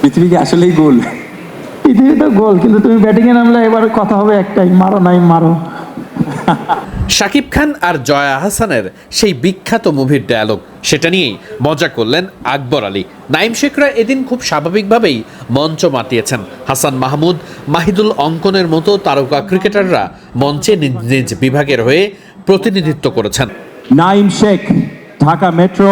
পৃথিবী কি আসলেই গোল? পৃথিবী তো গোল কিন্তু তুমি ব্যাটিংয়ে নামলে এবার কথা হবে একটাই মারো নাই মারো। শাকিব খান আর জয়া হাসানের সেই বিখ্যাত মুভির ডায়ালগ সেটা নিয়েই মজা করলেন আকবর আলী। নাইম শেখরা এদিন খুব স্বাভাবিকভাবেই মঞ্চ মাতিয়েছেন। হাসান মাহমুদ মাহিদুল অঙ্কনের মতো তারকা ক্রিকেটাররা মঞ্চে নিজ নিজ বিভাগের হয়ে প্রতিনিধিত্ব করেছেন। নাইম শেখ ঢাকা মেট্রো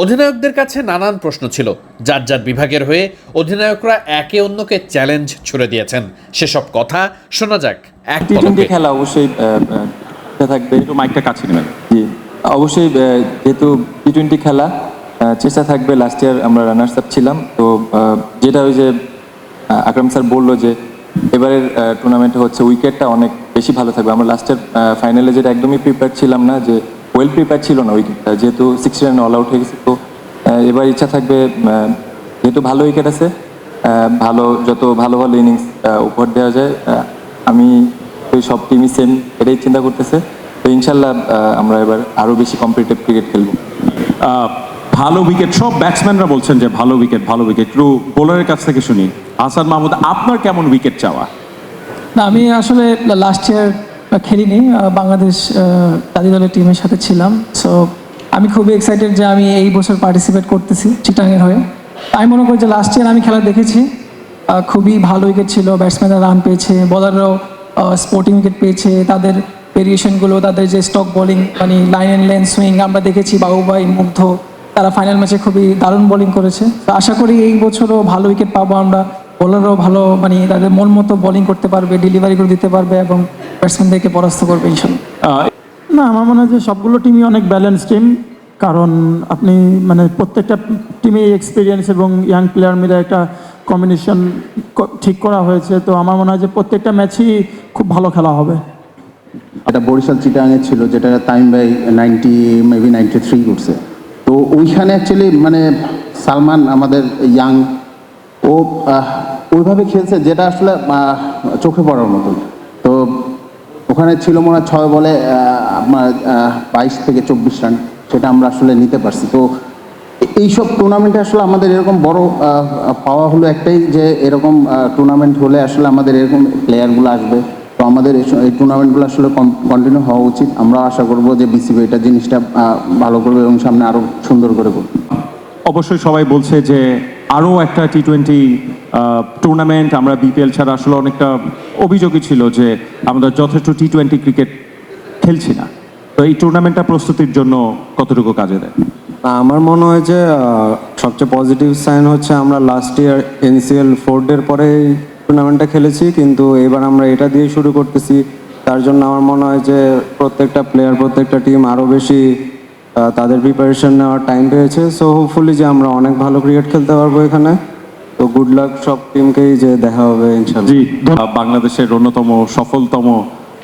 অধিনায়কদের কাছে নানান প্রশ্ন ছিল। যার যার বিভাগের হয়ে অধিনায়করা একে অন্যকে চ্যালেঞ্জ ছুড়ে দিয়েছেন। সেসব কথা শোনা যাক এক। খেলা অবশ্যই থাকবে একটু মাইকটা কাছে নেবেন। জি। অবশ্যই যেহেতু টি টোয়েন্টি খেলা আহ, চেষ্টা থাকবে। লাস্ট ইয়ার আমরা রানার্স আপ ছিলাম তো আহ, যেটা ওই যে আকরাম স্যার বলল যে এবারের টুর্নামেন্টে হচ্ছে উইকেটটা অনেক বেশি ভালো থাকবে। আমরা লাস্টের ফাইনালে যেটা একদমই প্রিপেয়ার ছিলাম না যে ওয়েল প্রিপেয়ার ছিল না উইকেটটা যেহেতু সিক্সটি রান অল আউট হয়ে গেছে তো এবার ইচ্ছা থাকবে যেহেতু ভালো উইকেট আছে ভালো যত ভালো ভালো ইনিংস উপহার দেওয়া যায় আমি ওই সব টিমই সেম এটাই চিন্তা করতেছে। তো ইনশাল্লাহ আমরা এবার আরও বেশি কম্পিটিটিভ ক্রিকেট খেলব। ভালো উইকেট সব ব্যাটসম্যানরা বলছেন যে ভালো উইকেট ভালো উইকেট একটু বোলারের কাছ থেকে শুনি। হাসান মাহমুদ আপনার কেমন উইকেট চাওয়া? না আমি আসলে লাস্ট ইয়ার খেলিনি বাংলাদেশ জাতীয় দলের টিমের সাথে ছিলাম। সো আমি খুবই এক্সাইটেড যে আমি এই বছর পার্টিসিপেট করতেছি চিটাঙের হয়ে। আমি মনে করি যে লাস্ট ইয়ার আমি খেলা দেখেছি। খুবই ভালো উইকেট ছিল ব্যাটসম্যানরা রান পেয়েছে বলাররাও স্পোর্টিং উইকেট পেয়েছে। তাদের ভেরিয়েশনগুলো তাদের যে স্টক বোলিং মানে লাইন অ্যান্ড লেন সুইং আমরা দেখেছি বাবুভাই মুগ্ধ, তারা ফাইনাল ম্যাচে খুবই দারুণ বোলিং করেছে। তো আশা করি এই বছরও ভালো উইকেট পাবো আমরা। বোলাররাও ভালো মানে তাদের মন মতো বোলিং করতে পারবে ডেলিভারিগুলো দিতে পারবে এবং ব্যাটসম্যানদেরকে পরাস্ত করবে ইনশাল্লাহ। না আমার মনে হয় যে সবগুলো টিমই অনেক ব্যালেন্স টিম কারণ আপনি মানে প্রত্যেকটা টিমে এক্সপিরিয়েন্স এবং ইয়াং প্লেয়ার মিলে একটা কম্বিনেশন ঠিক করা হয়েছে। তো আমার মনে হয় যে প্রত্যেকটা ম্যাচই খুব ভালো খেলা হবে। এটা বরিশাল চিটাঙে ছিল যেটা time by ninety maybe ninety three করছে তো ওইখানে অ্যাকচুয়ালি মানে সালমান আমাদের ইয়াং ও ওইভাবে খেলছে যেটা আসলে চোখে পড়ার মতন। ওখানে ছিল মনে হয় ছয় বলে আপনার বাইশ থেকে চব্বিশ রান, সেটা আমরা আসলে নিতে পারছি। তো এইসব টুর্নামেন্টে আসলে আমাদের এরকম বড় পাওয়া হলো একটাই যে এরকম টুর্নামেন্ট হলে আসলে আমাদের এরকম প্লেয়ারগুলো আসবে। তো আমাদের এই টুর্নামেন্টগুলো আসলে কন্টিনিউ হওয়া উচিত। আমরা আশা করব যে বিসিবি এটা জিনিসটা ভালো করবে এবং সামনে আরও সুন্দর করে করবে। অবশ্যই সবাই বলছে যে আরও একটা টি টোয়েন্টি টুর্নামেন্ট আমরা বিপিএল ছাড়া আসলে অনেকটা অভিযোগই ছিল যে আমরা যথেষ্ট টি টোয়েন্টি ক্রিকেট খেলছি না। তো এই টুর্নামেন্টটা প্রস্তুতির জন্য কতটুকু কাজে দেয়? আমার মনে হয় যে সবচেয়ে পজিটিভ সাইন হচ্ছে আমরা লাস্ট ইয়ার এনসিএল ফোর্ডের পরে টুর্নামেন্টটা খেলেছি, কিন্তু এবার আমরা এটা দিয়ে শুরু করতেছি। তার জন্য আমার মনে হয় যে, প্রত্যেকটা প্লেয়ার প্রত্যেকটা টিম আরও বেশি তাদের প্রিপারেশন নেওয়ার টাইম পেয়েছে। সো হোপফুলি যে আমরা অনেক ভালো ক্রিকেট খেলতে পারব এখানে। তো গুড লাক সব টিমকেই যে দেখা হবে ইনশাল্লাহ জি বাংলাদেশের অন্যতম সফলতম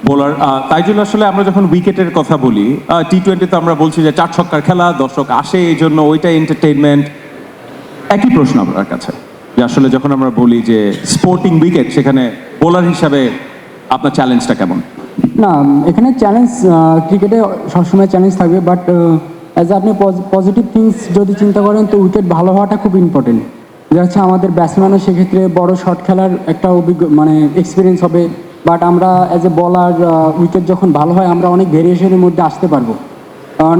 বোলার তাই জন্য আসলে আমরা যখন উইকেটের কথা বলি টি টোয়েন্টিতে আমরা বলছি যে চার ছক্কার খেলা দর্শক আসে এই জন্য ওইটাই এন্টারটেইনমেন্ট একই প্রশ্ন আপনার কাছে যে আসলে যখন আমরা বলি যে স্পোর্টিং উইকেট সেখানে বোলার হিসাবে আপনার চ্যালেঞ্জটা কেমন? না এখানে চ্যালেঞ্জ ক্রিকেটে সবসময় চ্যালেঞ্জ থাকবে বাট অ্যাজ আপনি পজিটিভ থিংস যদি চিন্তা করেন তো উইকেট ভালো হওয়াটা খুব ইম্পর্টেন্ট যেটা হচ্ছে আমাদের ব্যাটসম্যানও সেক্ষেত্রে বড় শট খেলার একটা অভিজ্ঞ মানে এক্সপিরিয়েন্স হবে। বাট আমরা অ্যাজ এ বলার উইকেট যখন ভালো হয়, আমরা অনেক ভেরিয়েশনের মধ্যে আসতে পারব।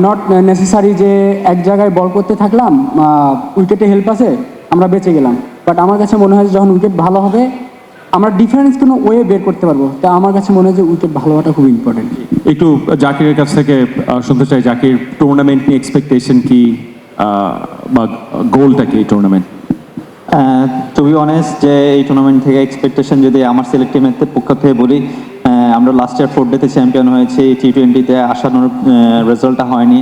নট নেসেসারি যে এক জায়গায় বল করতে থাকলাম উইকেটে হেল্প আছে, আমরা বেঁচে গেলাম। বাট আমার কাছে মনে হয় যখন উইকেট ভালো হবে, আমরা ডিফারেন্স কোনো ওয়ে বের করতে পারব। তা আমার কাছে মনে হয় যে উইকেট ভালো হওয়াটা খুব ইম্পর্টেন্ট একটু জাকিরের কাছ থেকে শুনতে চাই। জাকির টুর্নামেন্ট নিয়ে এক্সপেকটেশন কি বা গোলটা কি টুর্নামেন্ট টু বি অনেস্ট যে এই টুর্নামেন্ট থেকে এক্সপেকটেশন যদি আমার সিলেক্ট টিমের পক্ষ থেকে বলি আমরা লাস্ট ইয়ার ফোর ডেতে চ্যাম্পিয়ন হয়েছি টি টোয়েন্টিতে আশানুরূপ রেজাল্টটা হয়নি।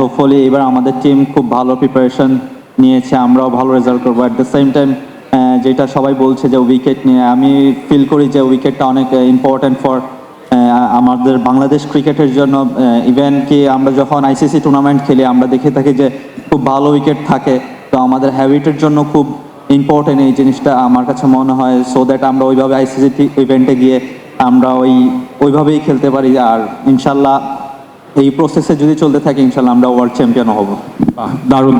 হোপফুলি এবার আমাদের টিম খুব ভালো প্রিপারেশন নিয়েছে, আমরাও ভালো রেজাল্ট করব। অ্যাট দ্য সেম টাইম যেটা সবাই বলছে যে উইকেট নিয়ে, আমি ফিল করি যে উইকেটটা অনেক ইম্পর্ট্যান্ট ফর আমাদের বাংলাদেশ ক্রিকেটের জন্য। ইভেন কি আমরা যখন আইসিসি টুর্নামেন্ট খেলি, আমরা দেখে থাকি যে খুব ভালো উইকেট থাকে। তো আমাদের হ্যাবিটের জন্য খুব ইম্পর্টেন্ট এই জিনিসটা আমার কাছে মনে হয় সো দ্যাট আমরা ওইভাবে আইসিসি ইভেন্টে গিয়ে আমরা ওই, ওইভাবেই খেলতে পারি। আর ইনশাল্লাহ এই প্রসেসে যদি চলতে থাকে, ইনশাল্লাহ আমরা ওয়ার্ল্ড চ্যাম্পিয়ন হব। দারুণ।